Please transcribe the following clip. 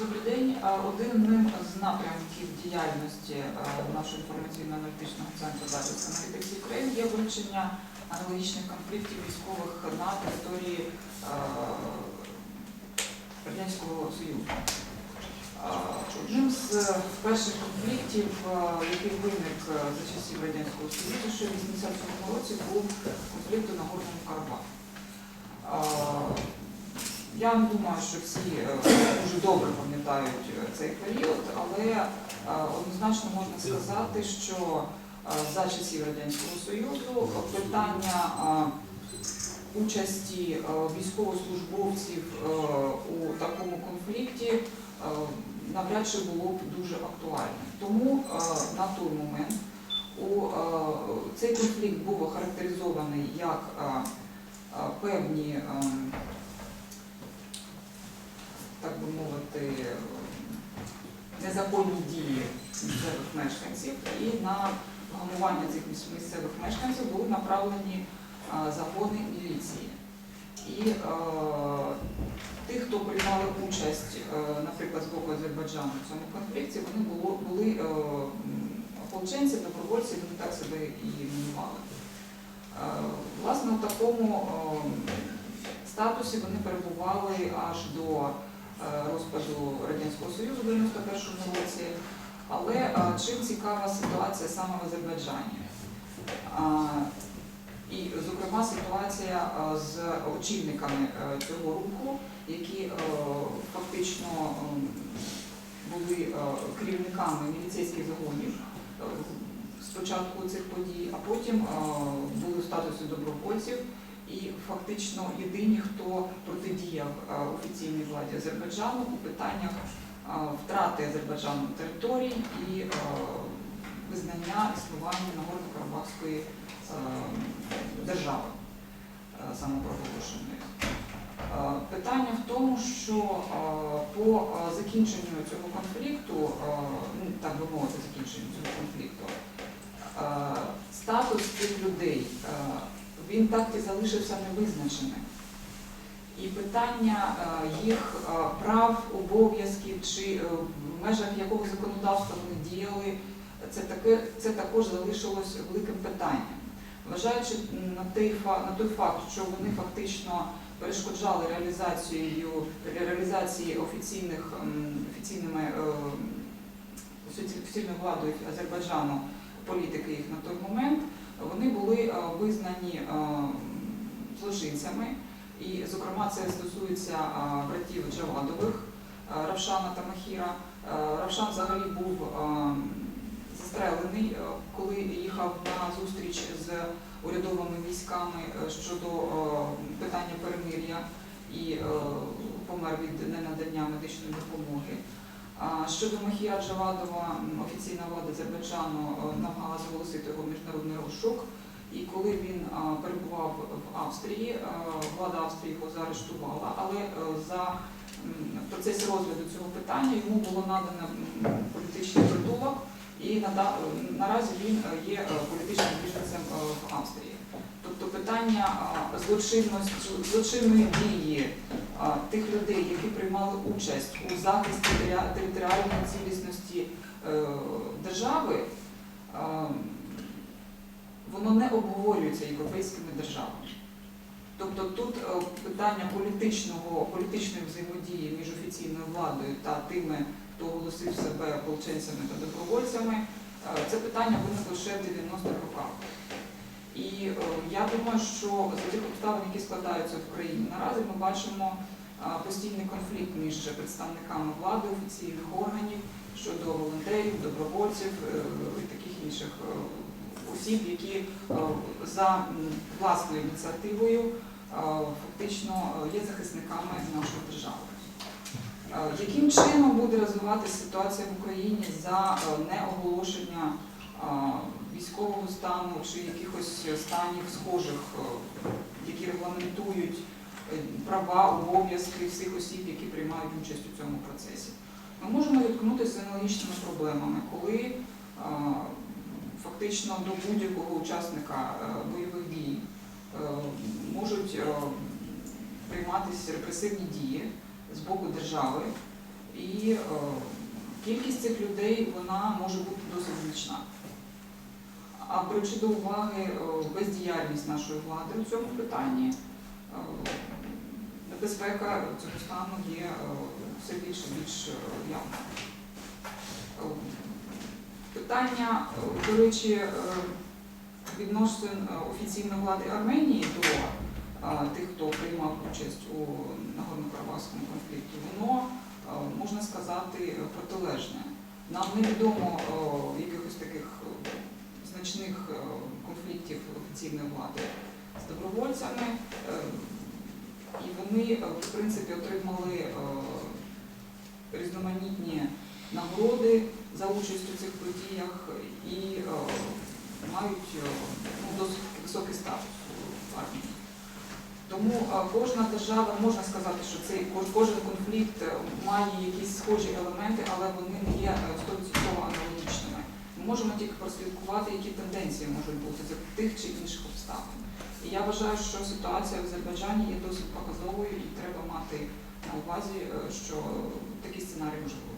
Добрий день. Один з напрямків діяльності е, нашого інформаційно-аналітичного центру захисту аналітики України є вивчення аналогічних конфліктів військових на території е, Радянського Союзу. Одним з перших конфліктів, е, який виник за часів Радянського Союзу, ще в 87 році був конфлікт у Нагорному Карабаху. Я думаю, що всі е, дуже добре пам'ятають е, цей період, але е, однозначно можна сказати, що за часів Радянського Союзу питання участі військовослужбовців у такому конфлікті навряд чи було б дуже актуальним. Тому на той момент цей конфлікт був охарактеризований як певні ем, так би мовити, незаконні дії місцевих мешканців, і на гамування цих місцевих мешканців були направлені а, загони міліції. І е, тих, хто приймали участь, е, наприклад, з боку Азербайджану в цьому конфлікті, вони було, були е, ополченці, добровольці, вони так себе і іменували. Е, Власне, у такому е, статусі вони перебували аж до розпаду Радянського Союзу в 91-му році. Але е, чим цікава ситуація саме в Азербайджані? І, зокрема, ситуація е, з очільниками е, цього руху, які е, фактично були е, керівниками міліцейських загонів е, спочатку цих подій, а потім е, були в статусі добровольців і фактично єдині, хто протидіяв е, офіційній владі Азербайджану у питаннях е, втрати Азербайджану територій і е, визнання існування Нагорно-Карабахської держави самопроголошеної. Питання в тому, що по закінченню цього конфлікту, ну так би мовити, закінченню цього конфлікту, статус цих людей він так і залишився невизначеним. І питання е, їх е, прав, обов'язків чи е, в межах якого законодавства вони діяли, це таке це також залишилось великим питанням. Вважаючи на той на той факт, що вони фактично перешкоджали реалізацією реалізації офіційних офіційними офіційною владою Азербайджану політики їх на той момент, вони були е, визнані е, злочинцями. І, зокрема, це стосується е, братів Джавадових Равшана та Махіра. Равшан взагалі був застрелений, коли їхав на зустріч з урядовими військами щодо питання перемир'я і помер від ненадання медичної допомоги. Щодо Махія Джавадова, офіційна влада Азербайджану е, намагалася оголосити його міжнародний розшук. І коли він перебував в Австрії, е, влада Австрії його заарештувала, але е, за в процесі розгляду цього питання йому було надано політичний притулок, і наразі він є політичним біженцем в Австрії. Тобто питання злочинності, злочинної дії тих людей, які приймали участь у захисті територіальної цілісності е, держави, воно не обговорюється європейськими державами. Тобто тут е, питання політичного, політичної взаємодії між офіційною владою та тими, хто оголосив себе ополченцями та добровольцями, е, це питання виникло ще в 90-х роках. І е, я думаю, що за тих обставин, які складаються в країні, наразі ми бачимо постійний конфлікт між представниками влади, офіційних органів щодо волонтерів, добровольців е, і таких інших е, осіб, які за власною ініціативою фактично є захисниками нашої держави. Яким чином буде розвиватися ситуація в Україні за неоголошення військового стану чи якихось станів схожих, е, які регламентують е, права, обов'язки всіх осіб, які приймають участь у цьому процесі? Ми можемо зіткнутися з аналогічними проблемами, коли е, фактично до будь-якого учасника бойових дій можуть прийматися репресивні дії з боку держави. І кількість цих людей вона може бути досить значна. А беручи до уваги е, бездіяльність нашої влади у цьому питанні, е, небезпека цього стану є е, все більш і більш явною. Питання, до речі, відносин офіційної влади Арменії до тих, хто приймав участь у Нагорно-Карабахському конфлікті, воно, можна сказати, протилежне. Нам невідомо якихось таких значних е, конфліктів офіційної влади з добровольцями, е, і вони, е, в принципі, отримали різноманітні нагороди за участь у цих подіях і мають ну, досить високий статус в армії. Тому кожна держава можна сказати, що цей кожен конфлікт має якісь схожі елементи, але вони не є е, 100% аналогічними. Можемо тільки прослідкувати, які тенденції можуть бути за тих чи інших обставин. І я вважаю, що ситуація в Азербайджані є досить показовою і треба мати на увазі, е, що такий сценарій бути.